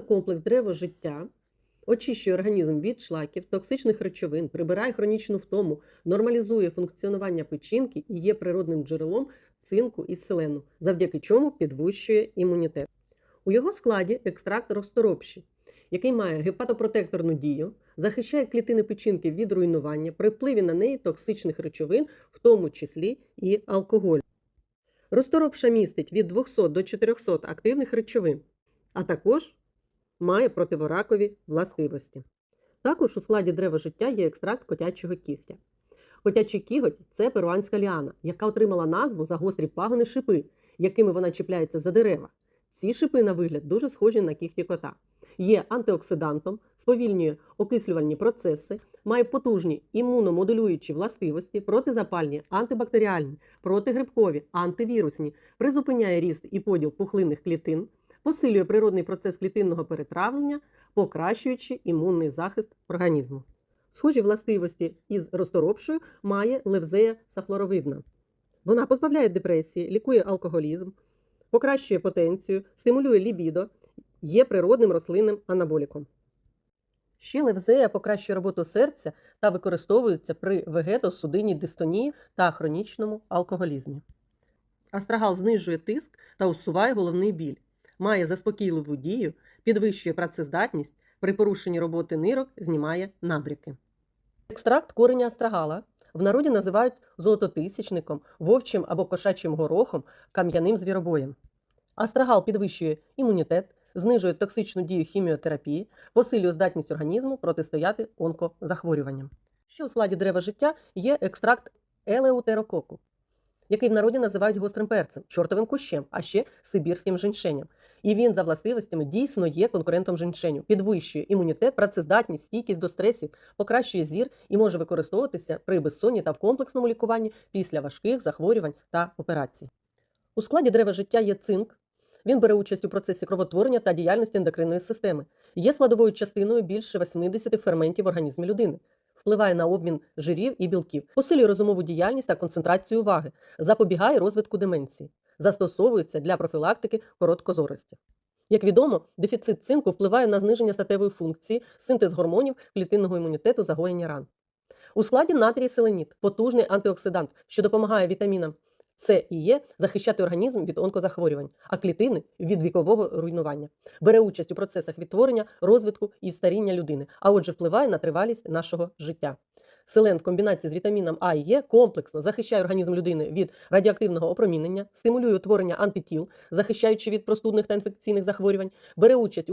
Комплекс древо життя очищує організм від шлаків, токсичних речовин, прибирає хронічну втому, нормалізує функціонування печінки і є природним джерелом цинку і селену, завдяки чому підвищує імунітет. У його складі екстракт розторопші, який має гепатопротекторну дію, захищає клітини печінки від руйнування при впливі на неї токсичних речовин, в тому числі і алкоголь. Розторопша містить від 200 до 400 активних речовин, а також має противоракові властивості. Також у складі древа життя є екстракт котячого кігтя. Котячий кіготь це перуанська ліана, яка отримала назву за гострі пагони шипи, якими вона чіпляється за дерева. Ці шипи на вигляд дуже схожі на кігті кота. Є антиоксидантом, сповільнює окислювальні процеси, має потужні імуномодулюючі властивості, протизапальні, антибактеріальні, протигрибкові, антивірусні, призупиняє ріст і поділ пухлинних клітин, посилює природний процес клітинного перетравлення, покращуючи імунний захист організму. Схожі властивості із розторопшою має левзея сафлоровидна. Вона позбавляє депресії, лікує алкоголізм, покращує потенцію, стимулює лібідо, є природним рослинним анаболіком. Ще левзея покращує роботу серця та використовується при вегетосудинній дистонії та хронічному алкоголізмі. Астрагал знижує тиск та усуває головний біль, має заспокійливу дію, підвищує працездатність, при порушенні роботи нирок знімає набряки. Екстракт кореня астрагала в народі називають золототисячником, вовчим або кошачим горохом, кам'яним звіробоєм. Астрагал підвищує імунітет, знижує токсичну дію хіміотерапії, посилює здатність організму протистояти онкозахворюванням. Ще у складі дерева життя є екстракт елеутерококу, який в народі називають гострим перцем, чортовим кущем, а ще сибірським женьшенем. І він за властивостями дійсно є конкурентом женьшеню, підвищує імунітет, працездатність, стійкість до стресів, покращує зір і може використовуватися при безсонні та в комплексному лікуванні після важких захворювань та операцій. У складі дерева життя є цинк. Він бере участь у процесі кровотворення та діяльності ендокринної системи. Є складовою частиною більше 80 ферментів в організмі людини. Впливає на обмін жирів і білків, посилює розумову діяльність та концентрацію уваги, запобігає розвитку деменції, застосовується для профілактики короткозорості. Як відомо, дефіцит цинку впливає на зниження статевої функції, синтез гормонів, клітинного імунітету, загоєння ран. У складі натрій селеніт потужний антиоксидант, що допомагає вітамінам С і Е захищати організм від онкозахворювань, а клітини від вікового руйнування. Бере участь у процесах відтворення, розвитку і старіння людини, а отже, впливає на тривалість нашого життя. Селен в комбінації з вітаміном А і Е комплексно захищає організм людини від радіоактивного опромінення, стимулює утворення антитіл, захищаючи від простудних та інфекційних захворювань, бере участь у